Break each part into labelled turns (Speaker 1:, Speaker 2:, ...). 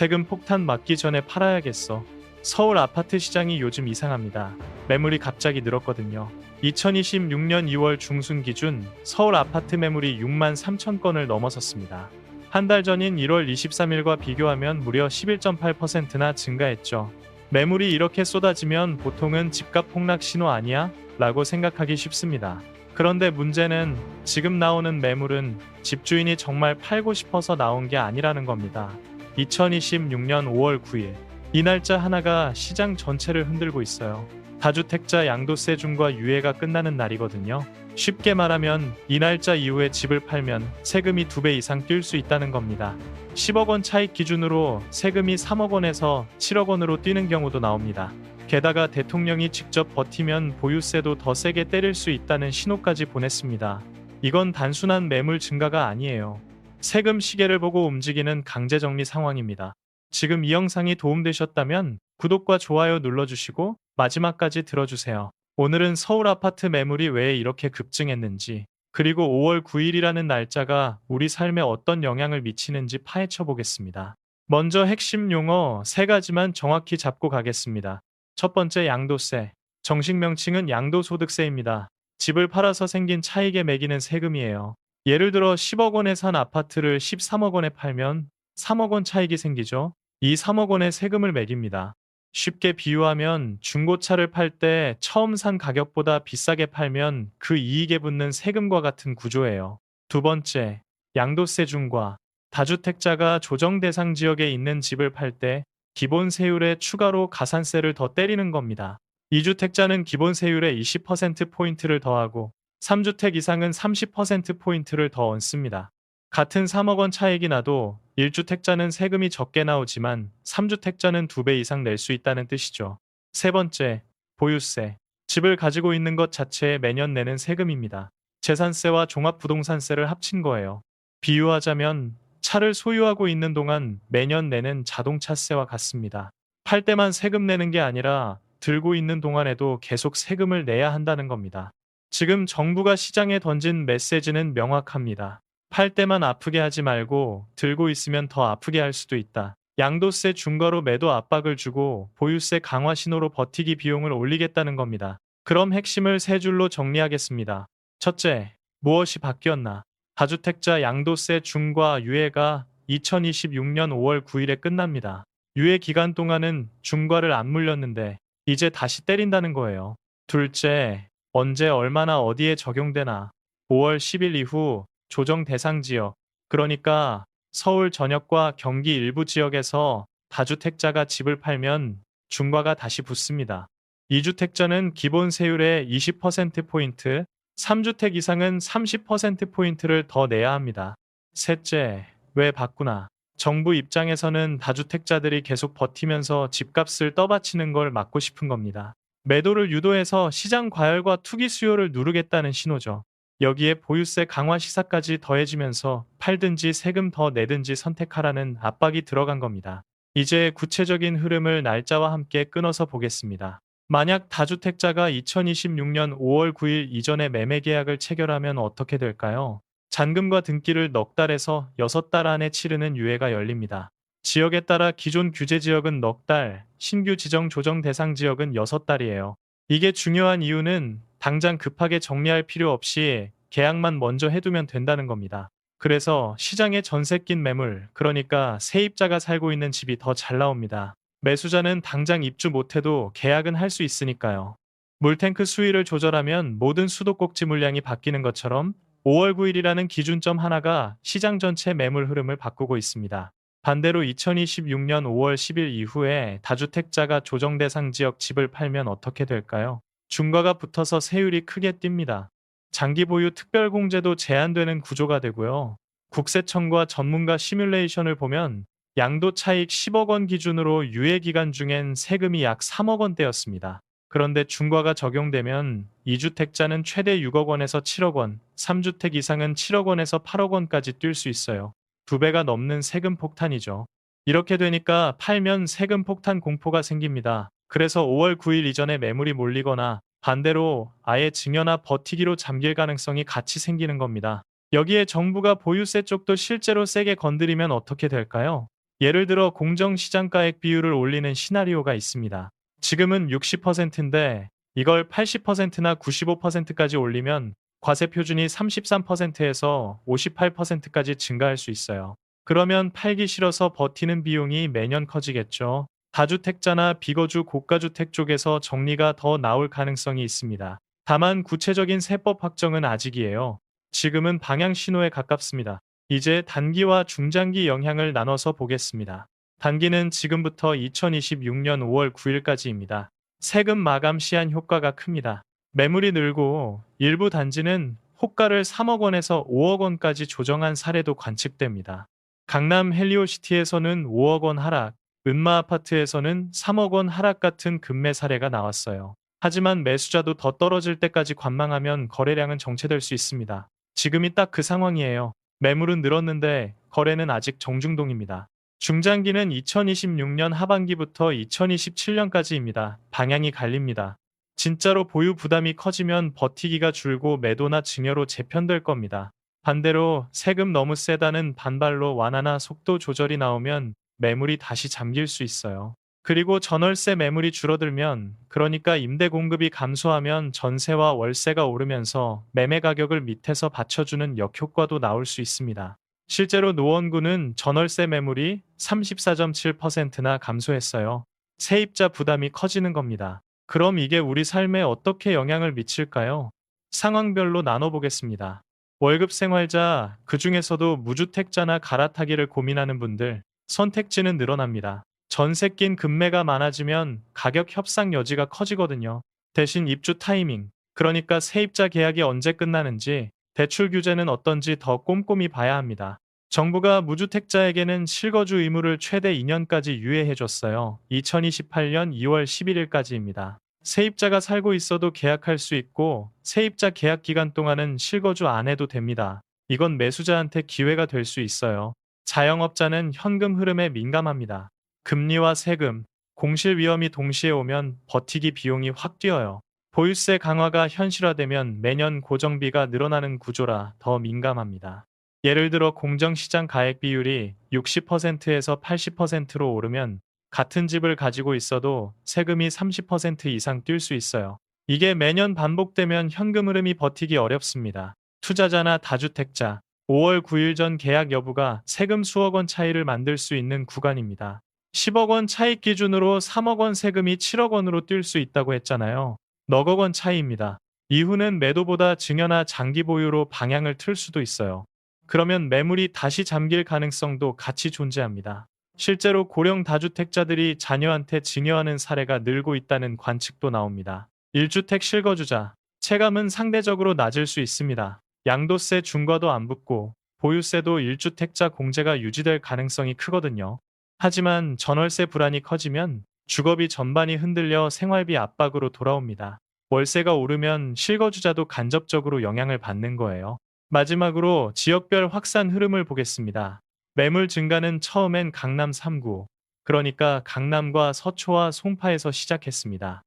Speaker 1: 세금 폭탄 맞기 전에 팔아야겠어. 서울 아파트 시장이 요즘 이상합니다. 매물이 갑자기 늘었거든요. 2026년 2월 중순 기준 서울 아파트 매물이 6만 3천 건을 넘어섰습니다. 한 달 전인 1월 23일과 비교하면 무려 11.8%나 증가했죠. 매물이 이렇게 쏟아지면 보통은 집값 폭락 신호 아니야? 라고 생각하기 쉽습니다. 그런데 문제는 지금 나오는 매물은 집주인이 정말 팔고 싶어서 나온 게 아니라는 겁니다. 2026년 5월 9일. 이 날짜 하나가 시장 전체를 흔들고 있어요. 다주택자 양도세 중과 유예가 끝나는 날이거든요. 쉽게 말하면 이 날짜 이후에 집을 팔면 세금이 두배 이상 뛸 수 있다는 겁니다. 10억 원 차익 기준으로 세금이 3억 원에서 7억 원으로 뛰는 경우도 나옵니다. 게다가 대통령이 직접 버티면 보유세도 더 세게 때릴 수 있다는 신호까지 보냈습니다. 이건 단순한 매물 증가가 아니에요. 세금 시계를 보고 움직이는 강제 정리 상황입니다. 지금 이 영상이 도움되셨다면 구독과 좋아요 눌러주시고 마지막까지 들어주세요. 오늘은 서울 아파트 매물이 왜 이렇게 급증했는지, 그리고 5월 9일이라는 날짜가 우리 삶에 어떤 영향을 미치는지 파헤쳐 보겠습니다. 먼저 핵심 용어 세 가지만 정확히 잡고 가겠습니다. 첫 번째 양도세. 정식 명칭은 양도소득세입니다. 집을 팔아서 생긴 차익에 매기는 세금이에요. 예를 들어 10억 원에 산 아파트를 13억 원에 팔면 3억 원 차익이 생기죠. 이 3억 원의 세금을 매깁니다. 쉽게 비유하면 중고차를 팔 때 처음 산 가격보다 비싸게 팔면 그 이익에 붙는 세금과 같은 구조예요. 두 번째, 양도세 중과 다주택자가 조정 대상 지역에 있는 집을 팔 때 기본 세율에 추가로 가산세를 더 때리는 겁니다. 2주택자는 기본 세율에 20%포인트를 더하고 3주택 이상은 30%포인트를 더 얹습니다. 같은 3억 원 차익이 나도 1주택자는 세금이 적게 나오지만 3주택자는 2배 이상 낼 수 있다는 뜻이죠. 세 번째, 보유세. 집을 가지고 있는 것 자체에 매년 내는 세금입니다. 재산세와 종합부동산세를 합친 거예요. 비유하자면 차를 소유하고 있는 동안 매년 내는 자동차세와 같습니다. 팔 때만 세금 내는 게 아니라 들고 있는 동안에도 계속 세금을 내야 한다는 겁니다. 지금 정부가 시장에 던진 메시지는 명확합니다. 팔 때만 아프게 하지 말고 들고 있으면 더 아프게 할 수도 있다. 양도세 중과로 매도 압박을 주고 보유세 강화 신호로 버티기 비용을 올리겠다는 겁니다. 그럼 핵심을 세 줄로 정리하겠습니다. 첫째, 무엇이 바뀌었나? 다주택자 양도세 중과 유예가 2026년 5월 9일에 끝납니다. 유예 기간 동안은 중과를 안 물렸는데 이제 다시 때린다는 거예요. 둘째, 언제 얼마나 어디에 적용되나? 5월 10일 이후 조정 대상 지역, 그러니까 서울 전역과 경기 일부 지역에서 다주택자가 집을 팔면 중과가 다시 붙습니다. 2주택자는 기본 세율의 20%포인트, 3주택 이상은 30%포인트를 더 내야 합니다. 셋째, 왜 바꾸나? 정부 입장에서는 다주택자들이 계속 버티면서 집값을 떠받치는 걸 막고 싶은 겁니다. 매도를 유도해서 시장 과열과 투기 수요를 누르겠다는 신호죠. 여기에 보유세 강화 시사까지 더해지면서 팔든지 세금 더 내든지 선택하라는 압박이 들어간 겁니다. 이제 구체적인 흐름을 날짜와 함께 끊어서 보겠습니다. 만약 다주택자가 2026년 5월 9일 이전에 매매 계약을 체결하면 어떻게 될까요? 잔금과 등기를 넉 달에서 6달 안에 치르는 유예가 열립니다. 지역에 따라 기존 규제 지역은 넉 달, 신규 지정 조정 대상 지역은 6달이에요. 이게 중요한 이유는 당장 급하게 정리할 필요 없이 계약만 먼저 해두면 된다는 겁니다. 그래서 시장에 전세 낀 매물, 그러니까 세입자가 살고 있는 집이 더 잘 나옵니다. 매수자는 당장 입주 못해도 계약은 할 수 있으니까요. 물탱크 수위를 조절하면 모든 수도꼭지 물량이 바뀌는 것처럼 5월 9일이라는 기준점 하나가 시장 전체 매물 흐름을 바꾸고 있습니다. 반대로 2026년 5월 10일 이후에 다주택자가 조정 대상 지역 집을 팔면 어떻게 될까요? 중과가 붙어서 세율이 크게 뜁니다. 장기 보유 특별공제도 제한되는 구조가 되고요. 국세청과 전문가 시뮬레이션을 보면 양도 차익 10억 원 기준으로 유예 기간 중엔 세금이 약 3억 원대였습니다. 그런데 중과가 적용되면 2주택자는 최대 6억 원에서 7억 원, 3주택 이상은 7억 원에서 8억 원까지 뛸 수 있어요. 두 배가 넘는 세금 폭탄이죠. 이렇게 되니까 팔면 세금 폭탄 공포가 생깁니다. 그래서 5월 9일 이전에 매물이 몰리거나 반대로 아예 증여나 버티기로 잠길 가능성이 같이 생기는 겁니다. 여기에 정부가 보유세 쪽도 실제로 세게 건드리면 어떻게 될까요? 예를 들어 공정시장가액 비율을 올리는 시나리오가 있습니다. 지금은 60%인데 이걸 80%나 95%까지 올리면 과세 표준이 33%에서 58%까지 증가할 수 있어요. 그러면 팔기 싫어서 버티는 비용이 매년 커지겠죠. 다주택자나 비거주 고가주택 쪽에서 정리가 더 나올 가능성이 있습니다. 다만 구체적인 세법 확정은 아직이에요. 지금은 방향 신호에 가깝습니다. 이제 단기와 중장기 영향을 나눠서 보겠습니다. 단기는 지금부터 2026년 5월 9일까지입니다. 세금 마감 시한 효과가 큽니다. 매물이 늘고 일부 단지는 호가를 3억 원에서 5억 원까지 조정한 사례도 관측됩니다. 강남 헬리오시티에서는 5억 원 하락, 은마 아파트에서는 3억 원 하락 같은 급매 사례가 나왔어요. 하지만 매수자도 더 떨어질 때까지 관망하면 거래량은 정체될 수 있습니다. 지금이 딱 그 상황이에요. 매물은 늘었는데 거래는 아직 정중동입니다. 중장기는 2026년 하반기부터 2027년까지입니다. 방향이 갈립니다. 진짜로 보유 부담이 커지면 버티기가 줄고 매도나 증여로 재편될 겁니다. 반대로 세금 너무 세다는 반발로 완화나 속도 조절이 나오면 매물이 다시 잠길 수 있어요. 그리고 전월세 매물이 줄어들면 그러니까 임대 공급이 감소하면 전세와 월세가 오르면서 매매 가격을 밑에서 받쳐주는 역효과도 나올 수 있습니다. 실제로 노원구는 전월세 매물이 34.7%나 감소했어요. 세입자 부담이 커지는 겁니다. 그럼 이게 우리 삶에 어떻게 영향을 미칠까요? 상황별로 나눠보겠습니다. 월급 생활자, 그 중에서도 무주택자나 갈아타기를 고민하는 분들, 선택지는 늘어납니다. 전세 낀 급매가 많아지면 가격 협상 여지가 커지거든요. 대신 입주 타이밍, 그러니까 세입자 계약이 언제 끝나는지, 대출 규제는 어떤지 더 꼼꼼히 봐야 합니다. 정부가 무주택자에게는 실거주 의무를 최대 2년까지 유예해줬어요. 2028년 2월 11일까지입니다. 세입자가 살고 있어도 계약할 수 있고 세입자 계약 기간 동안은 실거주 안 해도 됩니다. 이건 매수자한테 기회가 될 수 있어요. 자영업자는 현금 흐름에 민감합니다. 금리와 세금, 공실 위험이 동시에 오면 버티기 비용이 확 뛰어요. 보유세 강화가 현실화되면 매년 고정비가 늘어나는 구조라 더 민감합니다. 예를 들어 공정시장 가액 비율이 60%에서 80%로 오르면 같은 집을 가지고 있어도 세금이 30% 이상 뛸 수 있어요. 이게 매년 반복되면 현금 흐름이 버티기 어렵습니다. 투자자나 다주택자, 5월 9일 전 계약 여부가 세금 수억 원 차이를 만들 수 있는 구간입니다. 10억 원 차익 기준으로 3억 원 세금이 7억 원으로 뛸 수 있다고 했잖아요. 넉억 원 차이입니다. 이후는 매도보다 증여나 장기 보유로 방향을 틀 수도 있어요. 그러면 매물이 다시 잠길 가능성도 같이 존재합니다. 실제로 고령 다주택자들이 자녀한테 증여하는 사례가 늘고 있다는 관측도 나옵니다. 1주택 실거주자, 체감은 상대적으로 낮을 수 있습니다. 양도세 중과도 안 붙고 보유세도 1주택자 공제가 유지될 가능성이 크거든요. 하지만 전월세 불안이 커지면 주거비 전반이 흔들려 생활비 압박으로 돌아옵니다. 월세가 오르면 실거주자도 간접적으로 영향을 받는 거예요. 마지막으로 지역별 확산 흐름을 보겠습니다. 매물 증가는 처음엔 강남 3구, 그러니까 강남과 서초와 송파에서 시작했습니다.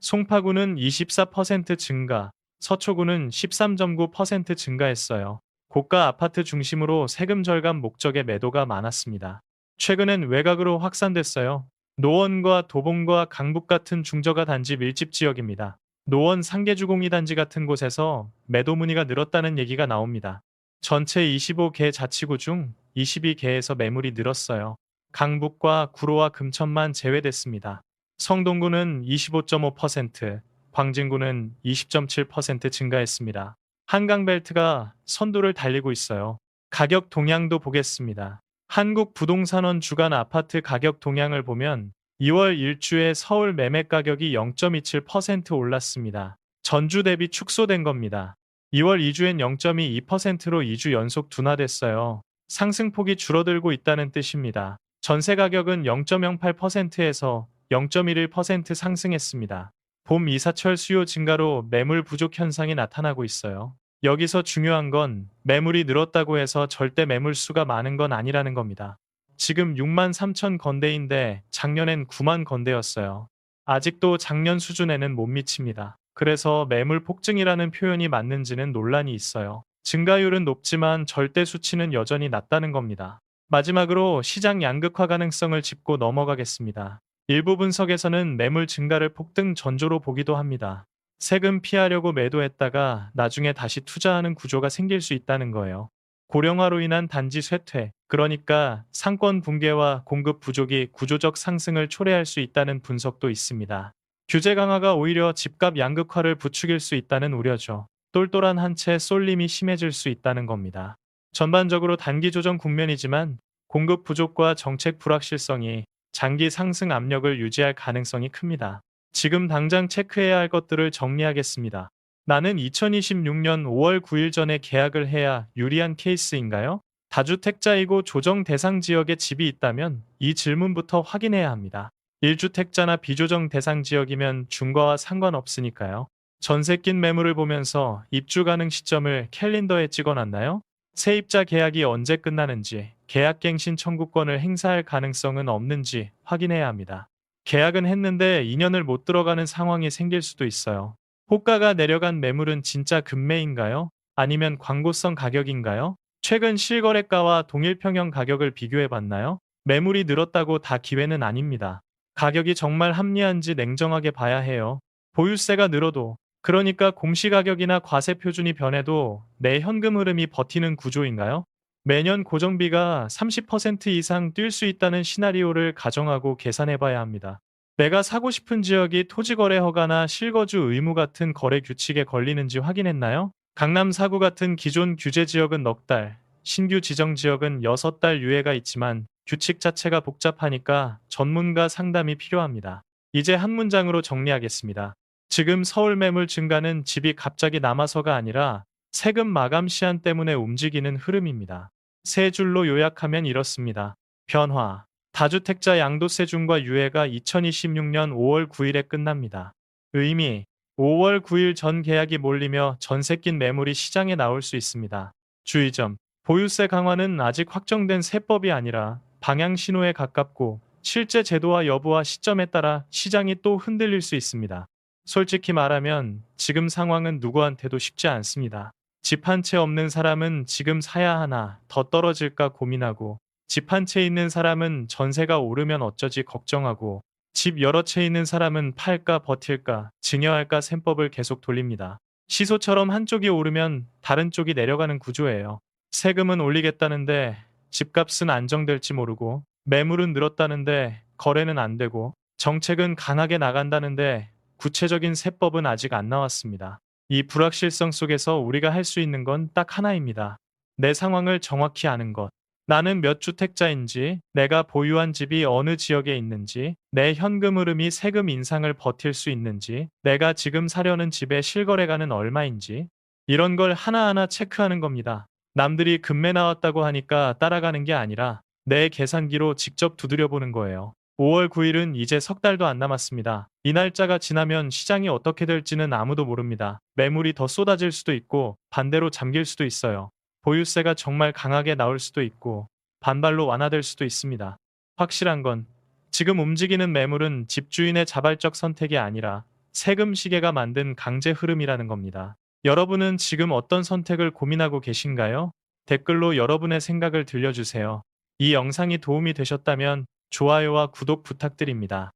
Speaker 1: 송파구는 24% 증가, 서초구는 13.9% 증가했어요. 고가 아파트 중심으로 세금 절감 목적의 매도가 많았습니다. 최근엔 외곽으로 확산됐어요. 노원과 도봉과 강북 같은 중저가 단지 밀집 지역입니다. 노원 상계주공이 단지 같은 곳에서 매도 문의가 늘었다는 얘기가 나옵니다. 전체 25개 자치구 중 22개에서 매물이 늘었어요. 강북과 구로와 금천만 제외됐습니다. 성동구는 25.5%, 광진구는 20.7% 증가했습니다. 한강벨트가 선두를 달리고 있어요. 가격 동향도 보겠습니다. 한국 부동산원 주간 아파트 가격 동향을 보면 2월 1주에 서울 매매 가격이 0.27% 올랐습니다. 전주 대비 축소된 겁니다. 2월 2주엔 0.22%로 2주 연속 둔화됐어요. 상승폭이 줄어들고 있다는 뜻입니다. 전세 가격은 0.08%에서 0.11% 상승했습니다. 봄 이사철 수요 증가로 매물 부족 현상이 나타나고 있어요. 여기서 중요한 건 매물이 늘었다고 해서 절대 매물 수가 많은 건 아니라는 겁니다. 지금 6만 3천 건대인데 작년엔 9만 건대였어요. 아직도 작년 수준에는 못 미칩니다. 그래서 매물 폭증이라는 표현이 맞는지는 논란이 있어요. 증가율은 높지만 절대 수치는 여전히 낮다는 겁니다. 마지막으로 시장 양극화 가능성을 짚고 넘어가겠습니다. 일부 분석에서는 매물 증가를 폭등 전조로 보기도 합니다. 세금 피하려고 매도했다가 나중에 다시 투자하는 구조가 생길 수 있다는 거예요. 고령화로 인한 단지 쇠퇴, 그러니까 상권 붕괴와 공급 부족이 구조적 상승을 초래할 수 있다는 분석도 있습니다. 규제 강화가 오히려 집값 양극화를 부추길 수 있다는 우려죠. 똘똘한 한 채 쏠림이 심해질 수 있다는 겁니다. 전반적으로 단기 조정 국면이지만 공급 부족과 정책 불확실성이 장기 상승 압력을 유지할 가능성이 큽니다. 지금 당장 체크해야 할 것들을 정리하겠습니다. 나는 2026년 5월 9일 전에 계약을 해야 유리한 케이스인가요? 다주택자이고 조정 대상 지역에 집이 있다면 이 질문부터 확인해야 합니다. 1주택자나 비조정 대상 지역이면 중과와 상관없으니까요. 전세 낀 매물을 보면서 입주 가능 시점을 캘린더에 찍어놨나요? 세입자 계약이 언제 끝나는지, 계약갱신 청구권을 행사할 가능성은 없는지 확인해야 합니다. 계약은 했는데 2년을 못 들어가는 상황이 생길 수도 있어요. 호가가 내려간 매물은 진짜 급매인가요? 아니면 광고성 가격인가요? 최근 실거래가와 동일 평형 가격을 비교해 봤나요? 매물이 늘었다고 다 기회는 아닙니다. 가격이 정말 합리한지 냉정하게 봐야 해요. 보유세가 늘어도 그러니까 공시가격이나 과세 표준이 변해도 내 현금 흐름이 버티는 구조인가요? 매년 고정비가 30% 이상 뛸 수 있다는 시나리오를 가정하고 계산해 봐야 합니다. 내가 사고 싶은 지역이 토지거래 허가나 실거주 의무 같은 거래 규칙에 걸리는지 확인했나요? 강남 사구 같은 기존 규제 지역은 넉 달, 신규 지정 지역은 6달 유예가 있지만 규칙 자체가 복잡하니까 전문가 상담이 필요합니다. 이제 한 문장으로 정리하겠습니다. 지금 서울 매물 증가는 집이 갑자기 남아서가 아니라 세금 마감 시한 때문에 움직이는 흐름입니다. 세 줄로 요약하면 이렇습니다. 변화. 다주택자 양도세 중과 유예가 2026년 5월 9일에 끝납니다. 의미. 5월 9일 전 계약이 몰리며 전세 낀 매물이 시장에 나올 수 있습니다. 주의점. 보유세 강화는 아직 확정된 세법이 아니라 방향 신호에 가깝고 실제 제도와 여부와 시점에 따라 시장이 또 흔들릴 수 있습니다. 솔직히 말하면 지금 상황은 누구한테도 쉽지 않습니다. 집 한 채 없는 사람은 지금 사야 하나 더 떨어질까 고민하고 집 한 채 있는 사람은 전세가 오르면 어쩌지 걱정하고 집 여러 채 있는 사람은 팔까 버틸까 증여할까 셈법을 계속 돌립니다. 시소처럼 한쪽이 오르면 다른 쪽이 내려가는 구조예요. 세금은 올리겠다는데 집값은 안정될지 모르고 매물은 늘었다는데 거래는 안 되고 정책은 강하게 나간다는데 구체적인 세법은 아직 안 나왔습니다. 이 불확실성 속에서 우리가 할 수 있는 건 딱 하나입니다. 내 상황을 정확히 아는 것. 나는 몇 주택자인지, 내가 보유한 집이 어느 지역에 있는지, 내 현금 흐름이 세금 인상을 버틸 수 있는지, 내가 지금 사려는 집의 실거래가는 얼마인지, 이런 걸 하나하나 체크하는 겁니다. 남들이 금매 나왔다고 하니까 따라가는 게 아니라 내 계산기로 직접 두드려 보는 거예요. 5월 9일은 이제 석 달도 안 남았습니다. 이 날짜가 지나면 시장이 어떻게 될지는 아무도 모릅니다. 매물이 더 쏟아질 수도 있고 반대로 잠길 수도 있어요. 보유세가 정말 강하게 나올 수도 있고 반발로 완화될 수도 있습니다. 확실한 건 지금 움직이는 매물은 집주인의 자발적 선택이 아니라 세금 시계가 만든 강제 흐름이라는 겁니다. 여러분은 지금 어떤 선택을 고민하고 계신가요? 댓글로 여러분의 생각을 들려주세요. 이 영상이 도움이 되셨다면 좋아요와 구독 부탁드립니다.